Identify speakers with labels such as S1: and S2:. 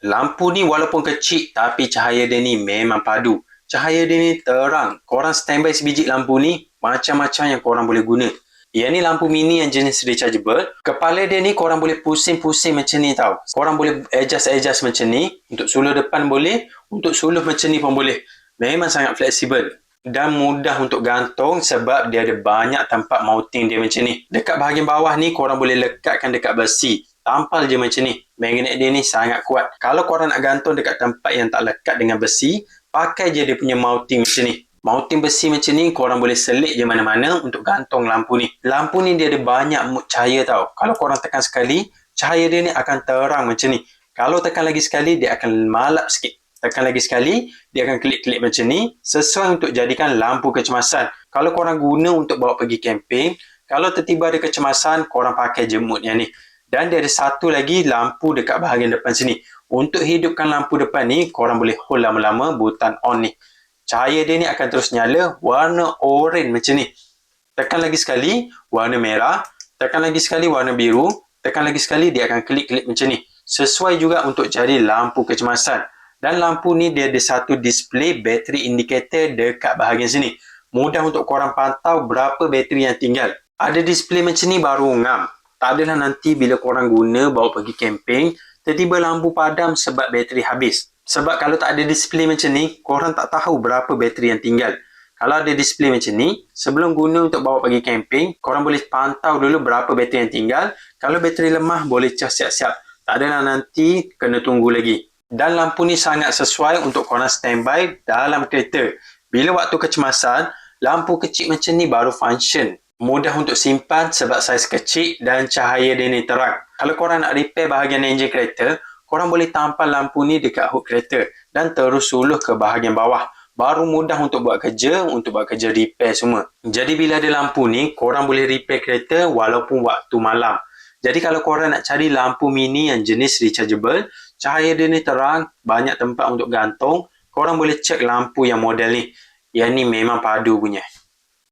S1: Lampu ni walaupun kecil tapi cahaya dia ni memang padu. Cahaya dia ni terang. Korang standby sebiji lampu ni macam-macam yang korang boleh guna. Yang ni lampu mini yang jenis rechargeable. Kepala dia ni korang boleh pusing-pusing macam ni tau. Korang boleh adjust-adjust macam ni. Untuk suluh depan boleh. Untuk suluh macam ni pun boleh. Memang sangat fleksibel. Dan mudah untuk gantung sebab dia ada banyak tempat mounting dia macam ni. Dekat bahagian bawah ni korang boleh lekatkan dekat besi. Tampal je macam ni. Magnet dia ni sangat kuat. Kalau korang nak gantung dekat tempat yang tak lekat dengan besi, pakai je dia punya mounting macam ni. Mounting besi macam ni korang boleh selit je mana-mana untuk gantung lampu ni. Lampu ni dia ada banyak mood cahaya tau. Kalau korang tekan sekali, cahaya dia ni akan terang macam ni. Kalau tekan lagi sekali, dia akan malap sikit. Tekan lagi sekali, dia akan klik-klik macam ni sesuai untuk jadikan lampu kecemasan. Kalau korang guna untuk bawa pergi camping, kalau tertiba ada kecemasan, korang pakai je mood yang ni. Dan dia ada satu lagi lampu dekat bahagian depan sini. Untuk hidupkan lampu depan ni, korang boleh hold lama-lama butang on ni. Cahaya dia ni akan terus nyala warna oranye macam ni. Tekan lagi sekali, warna merah. Tekan lagi sekali, warna biru. Tekan lagi sekali, dia akan klik-klik macam ni. Sesuai juga untuk jadi lampu kecemasan. Dan lampu ni dia ada satu display battery indicator dekat bahagian sini. Mudah untuk korang pantau berapa bateri yang tinggal. Ada display macam ni baru ngam. Tak adalah nanti bila korang guna bawa pergi camping, tiba-tiba lampu padam sebab bateri habis. Sebab kalau tak ada display macam ni, korang tak tahu berapa bateri yang tinggal. Kalau ada display macam ni, sebelum guna untuk bawa pergi camping, korang boleh pantau dulu berapa bateri yang tinggal. Kalau bateri lemah, boleh cas siap-siap. Tak adalah nanti, kena tunggu lagi. Dan lampu ni sangat sesuai untuk korang standby dalam kereta. Bila waktu kecemasan, lampu kecil macam ni baru function. Mudah untuk simpan sebab saiz kecil dan cahaya dia ni terang. Kalau korang nak repair bahagian enjin kereta, korang boleh tampal lampu ni dekat hook kereta dan terus suluh ke bahagian bawah. Baru mudah untuk buat kerja, untuk buat kerja repair semua. Jadi bila ada lampu ni, korang boleh repair kereta walaupun waktu malam. Jadi kalau korang nak cari lampu mini yang jenis rechargeable, cahaya dia ni terang, banyak tempat untuk gantung, korang boleh cek lampu yang model ni. Yang ni memang padu punya.